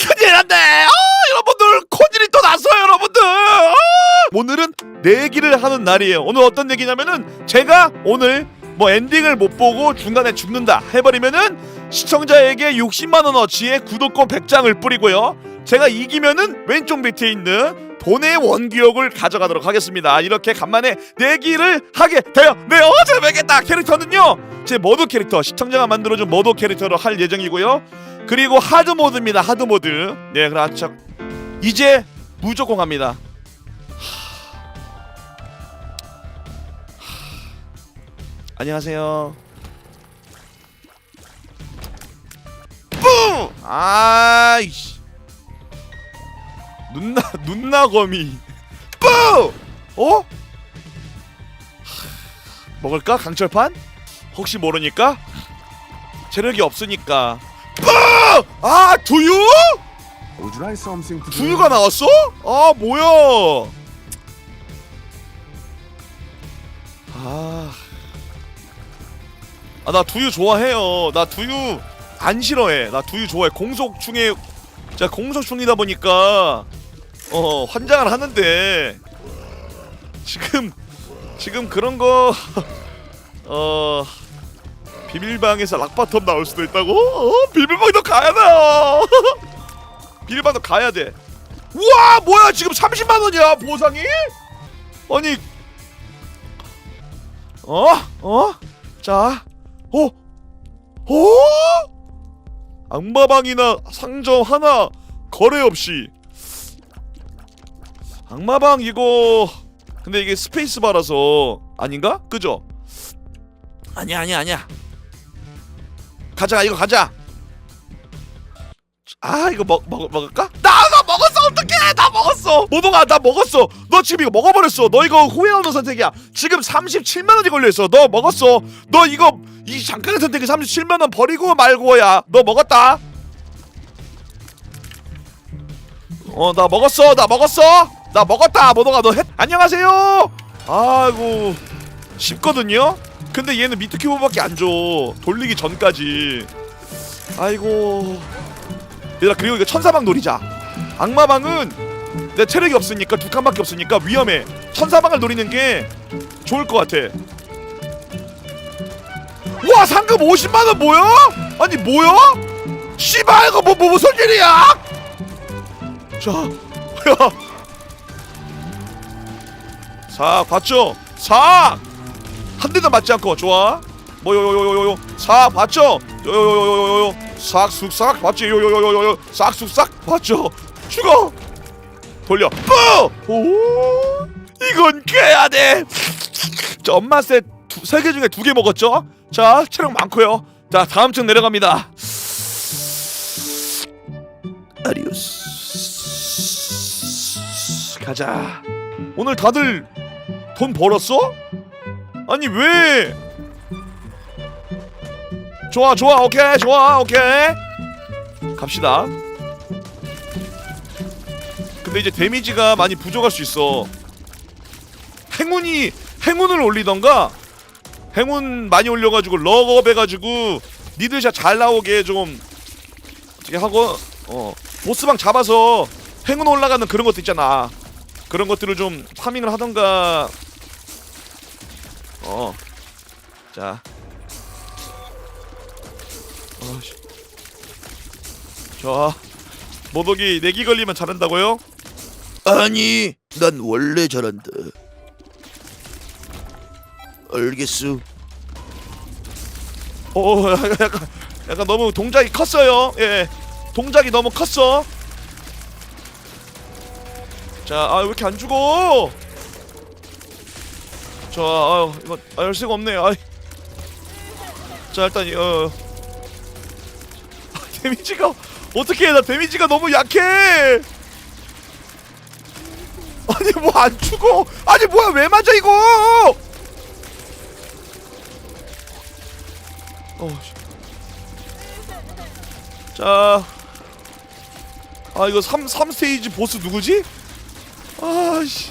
큰일 났네 아 여러분들 코질이 또 났어요 여러분들! 아! 오늘은 내기를 하는 날이에요. 오늘 어떤 얘기냐면은 제가 오늘 뭐 엔딩을 못 보고 중간에 죽는다 해버리면은 시청자에게 60만 원어치의 구독권 100장을 뿌리고요. 제가 이기면은 왼쪽 밑에 있는 돈의 원기옥을 가져가도록 하겠습니다. 이렇게 간만에 내기를 하게 되어 네 어제 뵙겠다! 캐릭터는요! 제 머드 캐릭터 시청자가 만들어준 머드 캐릭터로 할 예정이고요 그리고 하드 모드입니다. 하드 모드. 네 그렇죠 이제 무조건 갑니다. 안녕하세요. 뿌 아이씨. 눈나 눈나거미 뿌 어? 먹을까? 강철판? 혹시 모르니까? 체력이 없으니까 뿌! 아 두유? Would you like something to 두유가 나왔어? 아 뭐야? 아, 아나 두유 좋아해요. 나 두유 안 싫어해. 나 두유 좋아해. 공속 중에 제가 공속 중이다 보니까 어 환장을 하는데 지금 지금 그런 거 어. 비밀방에서 락바텀 나올 수도 있다고? 어, 비밀방도 가야 돼요. 비밀방도 가야 돼. 우와 뭐야 지금 30만 원이야 보상이? 아니 어? 어? 자 어? 어? 악마방이나 상점 하나 거래 없이 악마방 이거 근데 이게 스페이스바라서 아닌가? 그죠? 아니야 아니야 아니야 가자 이거 가자. 아 이거 먹, 먹, 먹을까? 나, 나 먹었어 어떡해! 나 먹었어! 모동아 나 먹었어! 너 지금 이거 먹어버렸어! 너 이거 후회하는 선택이야! 지금 37만원이 걸려있어! 너 먹었어! 너 이거 이 잠깐의 선택이 37만원 버리고 말고야! 너 먹었다? 어 나 먹었어! 나 먹었어! 나 먹었다! 모동아 너 했... 안녕하세요! 아이고 쉽거든요 근데 얘는 미트 큐브밖에 안 줘 돌리기 전까지 아이고 얘들아 그리고 이거 천사방 노리자 악마방은 내 체력이 없으니까 두 칸밖에 없으니까 위험해 천사방을 노리는 게 좋을 것 같아 와 상금 50만 원 뭐야? 아니 뭐야? 씨발 이거 뭐, 뭐 무슨 일이야? 자, 야, 사 봤죠? 사! 한 대도 맞지 않고 좋아 뭐 요요요요요 사 봤죠? 요요요요요요 싹쑥싹 봤지 요요요요요 싹쑥싹 봤죠? 죽어 돌려 뿌! 오 이건 깨야 돼 자 엄마 셋세개 중에 두 개 먹었죠? 자 체력 많고요 자 다음 층 내려갑니다 아리오스 가자 오늘 다들 돈 벌었어? 아니 왜? 좋아 좋아 오케이 좋아 오케이. 갑시다. 근데 이제 데미지가 많이 부족할 수 있어. 행운이 행운을 올리던가? 행운 많이 올려가지고 럭업 해가지고 니들샷 잘 나오게 좀 어떻게 하고 어 보스방 잡아서 행운 올라가는 그런 것도 있잖아. 그런 것들을 좀 파밍을 하던가 어. 자. 어씨. 자. 모독이 내기 걸리면 잘한다고요? 아니, 난 원래 잘한다. 알겠어. 어, 약간 약간 너무 동작이 컸어요. 예. 동작이 너무 컸어. 자, 아, 왜 이렇게 안 죽어? 자, 아유, 이거 아, 열쇠가 없네. 아이. 자, 일단 이, 어. 아, 데미지가 어떻게 해? 나 데미지가 너무 약해. 아니 뭐 안 죽어? 아니 뭐야 왜 맞아 이거? 어. 씨. 자. 아 이거 3 3 스테이지 보스 누구지? 아 씨.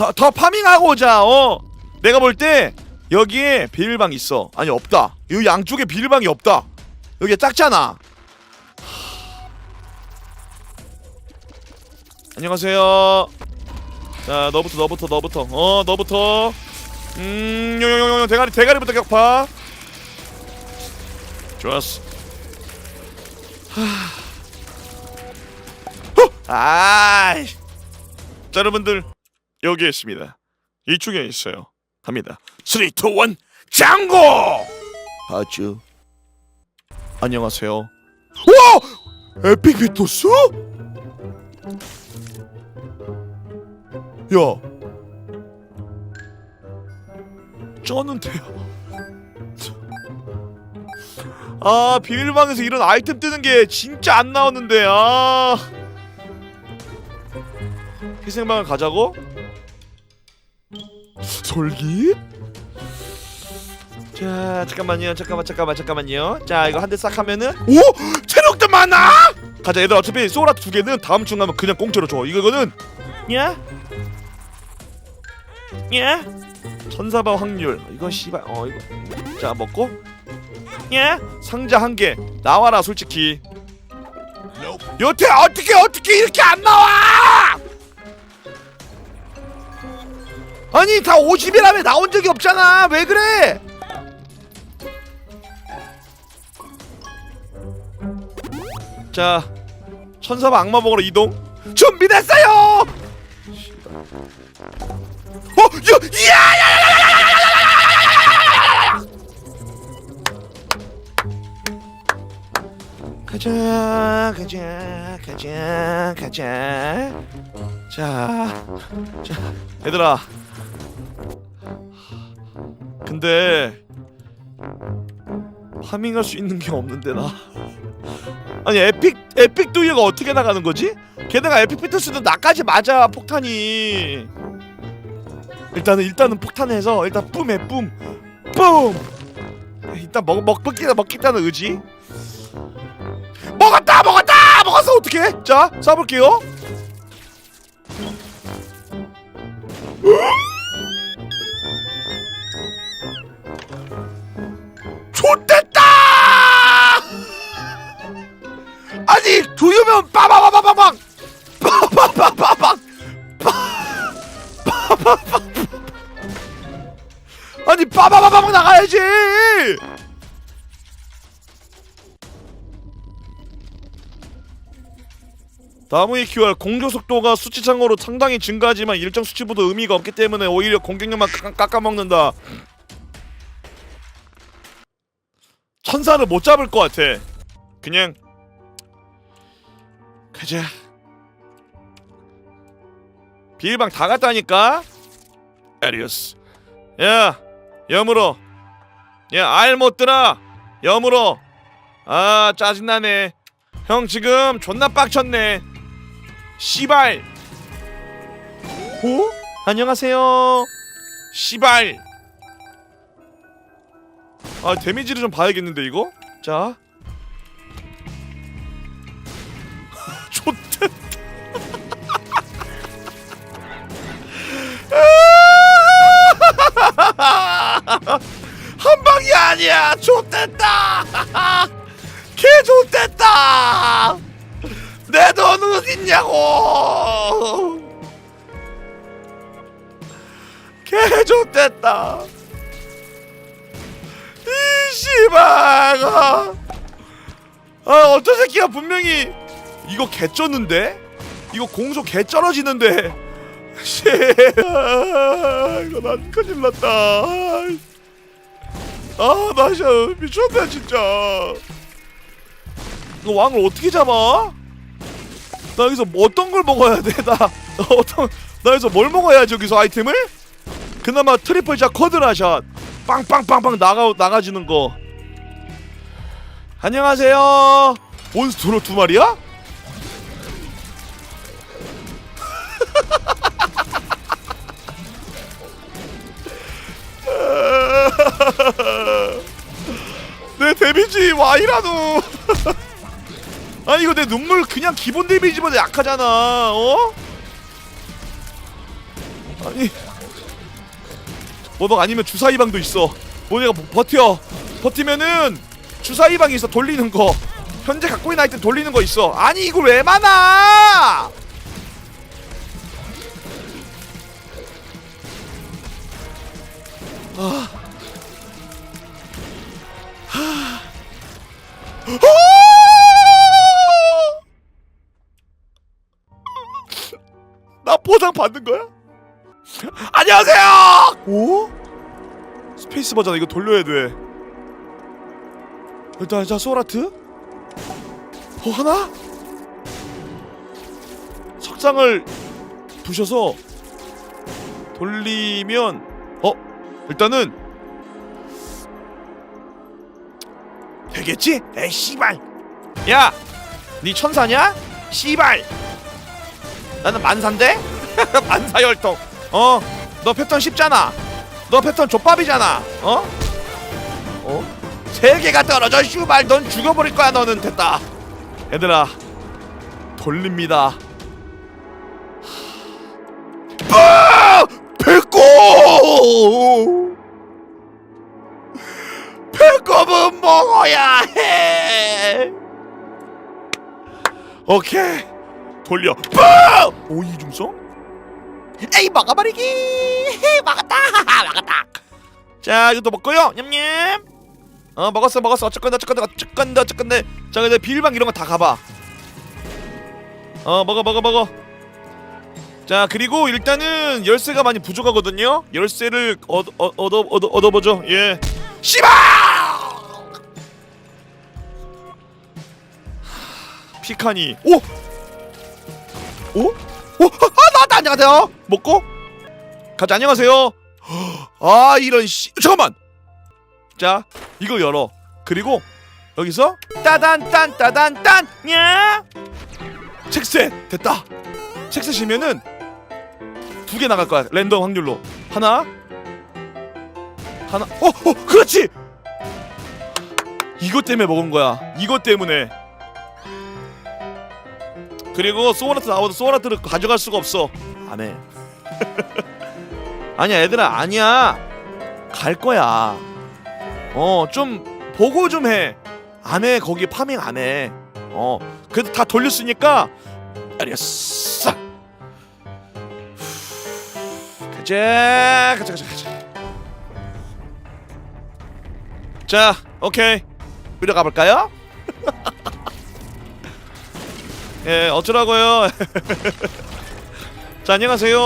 더, 더 파밍하고 오자. 어. 내가 볼 때 여기에 비밀방 있어. 아니 없다. 이 양쪽에 비밀방이 없다. 여기 작잖아. 안녕하세요. 자 너부터 너부터 너부터. 어 너부터. 음 요요요요 대가리 대가리부터 격파. 좋았어. 하... 아이. 자 여러분들 여기에 있습니다. 이쪽에 있어요. 갑니다. 3, 2, 1 장고! 하죠. 안녕하세요. 와! 에픽 비토스? 야. 쩌는데요? 아 비밀방에서 이런 아이템 뜨는 게 진짜 안 나오는데 아. 희생방을 가자고? 솔깃? 자 잠깐만요. 잠깐만 잠깐만 잠깐만요. 자 이거 한 대 싹 하면은? 오! 체력도 많아! 가자 얘들 어차피 소라 두 개는 다음 중 가면 그냥 공짜로 줘. 이거는? 야? 야? 천사방 확률. 이건 씨발 어 이거. 자 먹고. 야? 상자 한 개. 나와라 솔직히. 여태 어떻게 어떻게 이렇게 안 나와 아니 다 50이라며 나온 적이 없잖아 왜 그래 자 천사방 악마 먹으러 이동 준비됐어요 어, 야, 야, 가자, 가자, 가자, 가자. 자, 자, 얘들 아. 근데 파밍할 수 있는 게 없는데 나. 아니 에픽 에픽 두이가 어떻게 나가는 거지? 게다가 에픽 피터스도 나까지 맞아 폭탄이. 일단은 일단은 폭탄해서 일단 뿜해 뿜, 뿜. 일단 먹 먹겠다 먹겠다는 의지. 먹었다 먹었다 먹었어 어떻게? 자 쏴볼게요. 나무의 키와 공격 속도가 수치 참고로 상당히 증가하지만 일정 수치보다 의미가 없기 때문에 오히려 공격력만 깎- 깎아먹는다. 천사를 못 잡을 것 같아. 그냥 가자. 비일방 다 갔다니까? 에리어스. 야 여물어. 야 알 못들아 여물어. 아 짜증나네. 형 지금 존나 빡쳤네 씨발. 오? 안녕하세요. 씨발. 아 데미지를 좀 봐야겠는데 이거? 자. 좋대. 한 방이 아니야. 좋댔다. 개 좋댔다. 내 돈 어딨냐고. 개 좋댔다. 이 씨발아 아 어떤 새끼가 분명히. 이거 개 쩌는데? 이거 공소 개 쩔어지는데? 씨 아, 이거 난 큰일 났다. 아나 진짜 미쳤네 진짜. 이거 왕을 어떻게 잡아? 나 여기서 뭐 어떤 걸 먹어야 돼? 나, 나 어떤 나 여기서 뭘 먹어야지 여기서 아이템을? 그나마 트리플 샷 쿼드라 샷 빵빵빵빵 나가 나가지는 거. 안녕하세요. 몬스터로 두 마리야? 내 데미지 와이라도. 아니 이거 내 눈물 그냥 기본 데미지보다 약하잖아. 어? 아니. 모독 아니면 주사위방도 있어. 모독이가 버- 버텨. 버티면은 주사위방이 있어 돌리는 거. 현재 갖고 있는 아이템 돌리는 거 있어. 아니 이걸 왜 많아 받는 거야? 안녕하세요. 오? 스페이스 버전 이거 돌려야 돼. 일단 자 소라트. 어 하나? 석상을 부셔서 돌리면 어 일단은 되겠지? 에이 씨발. 야, 네 천사냐? 씨발. 나는 만사인데? 만사열통 어? 너 패턴 쉽잖아 너 패턴 족밥이잖아 어? 어? 세 개가 떨어져 슈발 넌 죽어버릴 거야 너는 됐다 얘들아 돌립니다 아! 배꼽 배꼽은 먹어야 해 오케이 돌려 빠! 오이 중성? 에이 먹어버리기. 먹었다. 먹었다. 자 이것도 먹고요. 냠냠. 어 먹었어 먹었어. 어쨌건 어쨌건 어쨌건 어쨌건 자 근데 비밀방 이런 거 다 가봐. 어 먹어 먹어 먹어. 자 그리고 일단은 열쇠가 많이 부족하거든요. 열쇠를 얻, 얻, 얻어 얻어 얻어보죠. 예. 씨발! 피카니. 오! 오? 오? 아, 나왔다 안녕하세요. 먹고? 가자 안녕하세요. 아 이런 씨. 잠깐만! 자 이거 열어. 그리고 여기서 따단 딴 따단 딴냐 책세 됐다. 책세 시면은 두 개 나갈 거야 랜덤 확률로. 하나. 하나. 어, 어 그렇지! 이것 때문에 먹은 거야. 이것 때문에 그리고 소라트 나와도 소라트를 가져갈 수가 없어. 안 해 아니야 얘들아 아니야. 갈 거야. 어 좀 보고 좀 해. 안 해 거기 파밍 안 해. 어 그래도 다 돌렸으니까. 알겠어. 가자 가자 가자 가자. 자 오케이. 우리 가볼까요? 예, 어쩌라고요? 자, 안녕하세요.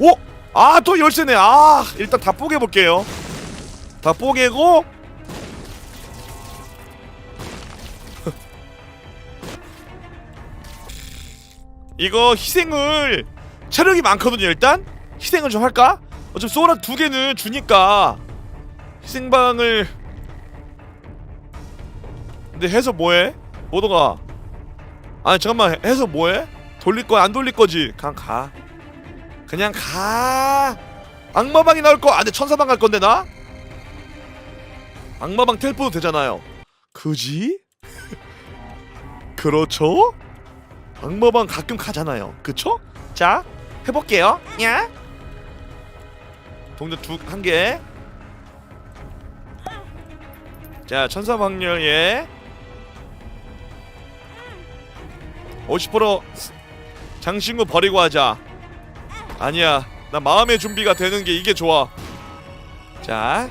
오! 아, 또 열쇠네. 아, 일단 다 뽀개 볼게요. 다 뽀개고 이거 희생을 체력이 많거든요, 일단. 희생을 좀 할까? 어차피 소라 두 개는 주니까 희생방을 근데 해서 뭐해? 모두가 아니 잠깐만 해서 뭐해? 돌릴 거야 안 돌릴 거지? 그냥 가 그냥 가 악마방이 나올 거 아니 천사방 갈 건데 나? 악마방 텔포도 되잖아요 그지? 그렇죠? 악마방 가끔 가잖아요 그쵸? 자 해볼게요 야 동전 두 한 개 자 천사방열 예 50% 장신구 버리고 하자. 아니야. 나 마음의 준비가 되는 게 이게 좋아. 자.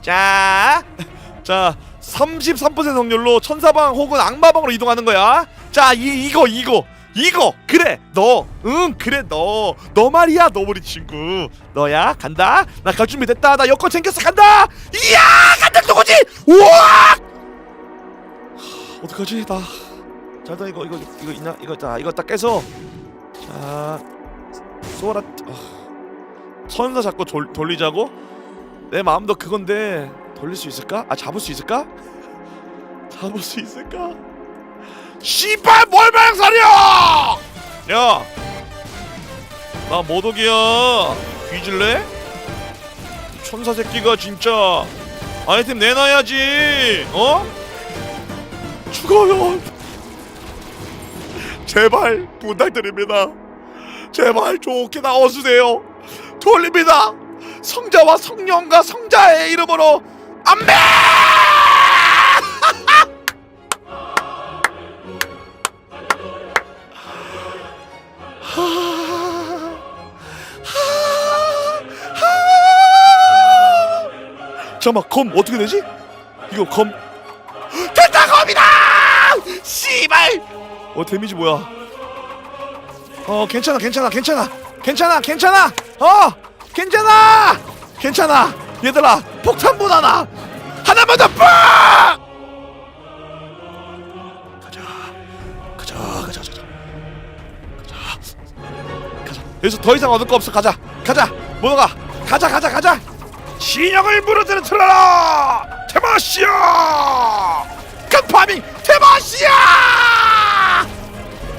자. 자. 33% 확률로 천사방 혹은 악마방으로 이동하는 거야. 자, 이 이거 이거. 이거. 그래. 너. 응, 그래 너. 너 말이야, 너 우리 친구. 너야. 간다. 나 갈 준비 됐다. 나 여권 챙겼어. 간다. 이야! 간다. 누구지? 우와! 어떡하지? 나 자다 이거 이거 이거 있나? 이거 자 이거 딱 깨서. 자 소라 아, 천사 잡고 돌, 돌리자고? 내 마음도 그건데 돌릴 수 있을까? 아 잡을 수 있을까? 잡을 수 있을까? 씨발 뭘 방살이야! 야나 모독이야. 뒤질래? 천사 새끼가 진짜. 아이템 내놔야지 어? 죽어요 제발 부탁드립니다. 제발 좋게 나와주세요. 돌립니다. 성자와 성령과 성자의 이름으로 아멘! 잠깐만 검 어떻게 되지? 이거 검 됐다 검이다! 씨발! 어 데미지 뭐야? 어 괜찮아 괜찮아 괜찮아. 괜찮아 괜찮아. 어 괜찮아. 괜찮아. 얘들아 폭탄분 하나. 하나만 더 빡! 가자 가자 가자 가자. 가자 가자. 여기서 더 이상 얻을 거 없어. 가자 가자. 모노가. 가자 가자 가자. 진영을 무너뜨려 틀어라! 테마시아! 간파밍 테마시아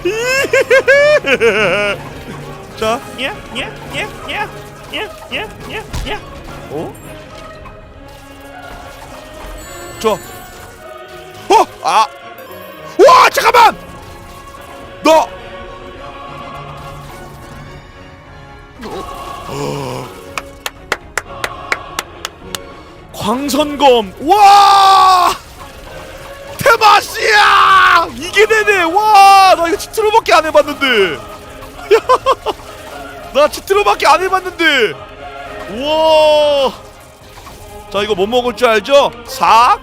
자, 예, 예, 예, 예, 예, 예, 예, 예. 어? 좋아. 어, 아, 와, 잠깐만. 너. 어. 광선검. 와. 테마시야! 이게 되네! 와! 나 이거 치트로밖에 안 해봤는데! 나 치트로밖에 안 해봤는데! 우와! 자, 이거 뭐 먹을 줄 알죠? 삭!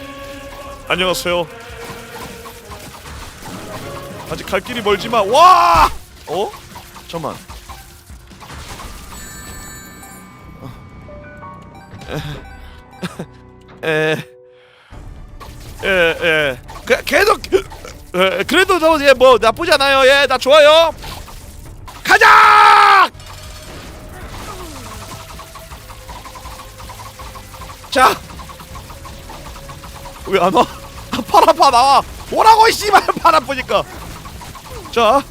안녕하세요. 아직 갈 길이 멀지만, 와! 어? 잠깐만. 에. 예, 예. 그, 계속 예, 그래도 저뭐 나쁘지 않아요. 예, 나 좋아요. 가자! 자. 왜 안 와? 아, 팔 아파 나와. 오라고 이 씨발 팔 아프니까. 자.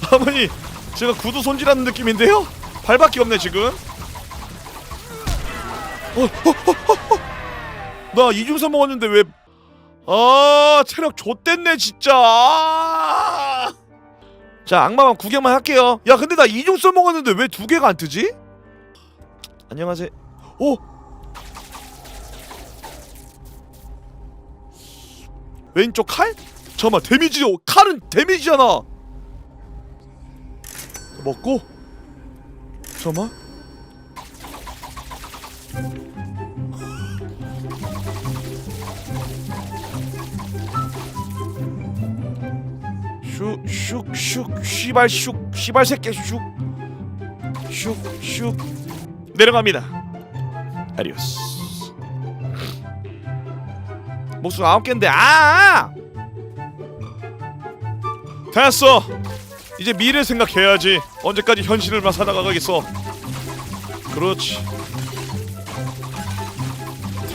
아버님, 제가 구두 손질하는 느낌인데요? 발밖에 없네 지금. 나 이중서 먹었는데 왜? 아 체력 좆됐네 진짜. 자 악마만 구경만 할게요. 야 근데 나 이중서 먹었는데 왜 두 개가 안 뜨지? 안녕하세요. 오. 왼쪽 칼? 잠깐만 데미지 칼은 데미지잖아. 먹고. 잠깐만. 슉슉슉 씨발 슉 씨발 새끼 슉슉슉. 내려갑니다. 아리오스. 목숨 아홉 개인데 아 됐어. 이제 미래 생각해야지. 언제까지 현실을만 살아가겠어. 그렇지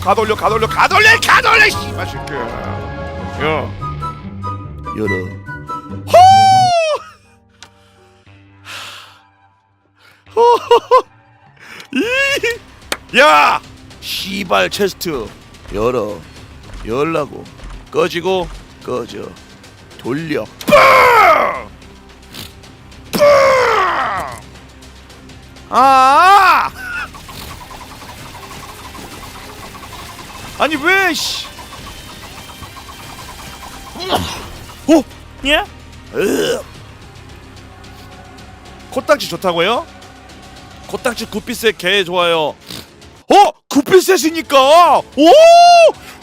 가돌려 가돌려 가돌려 가돌려 씨발 새끼야 야 열어. 이! 야! 시발 체스트 열어. 열라고. 꺼지고 꺼져. 돌려. 빵! 빵! 아! 아니 왜 씨? 어? 예? 으. 코딱지 좋다고요? 코딱지 굿빛셋 개 좋아요. 어? 굿빛셋이니까 오!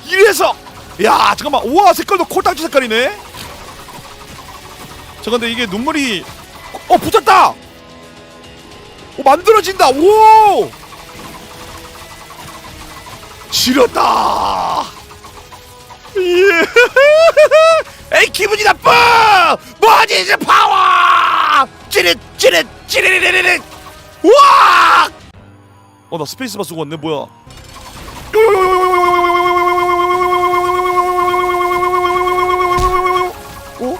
이래서 야 잠깐만 우와 색깔도 코딱지 색깔이네. 자 근데 이게 눈물이 어 붙었다. 오 만들어진다. 오! 지렸다. 예. 에이 기분이 나빠. 뭐하지 이제 파워. 찌릿 찌릿 찌릿 와. 어 나 스페이스바 쓰고 왔네 뭐야? 어?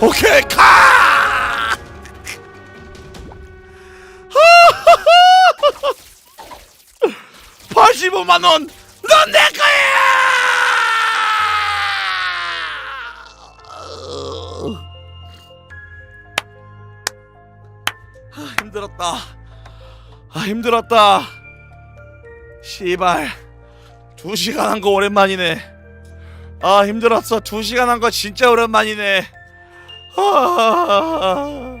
오케이 가. 85만 원, 넌 내 거야! 아, 힘들었다. 아, 힘들었다. 씨발. 두 시간 한 거 오랜만이네. 아, 힘들었어. 두 시간 한 거 진짜 오랜만이네. 아.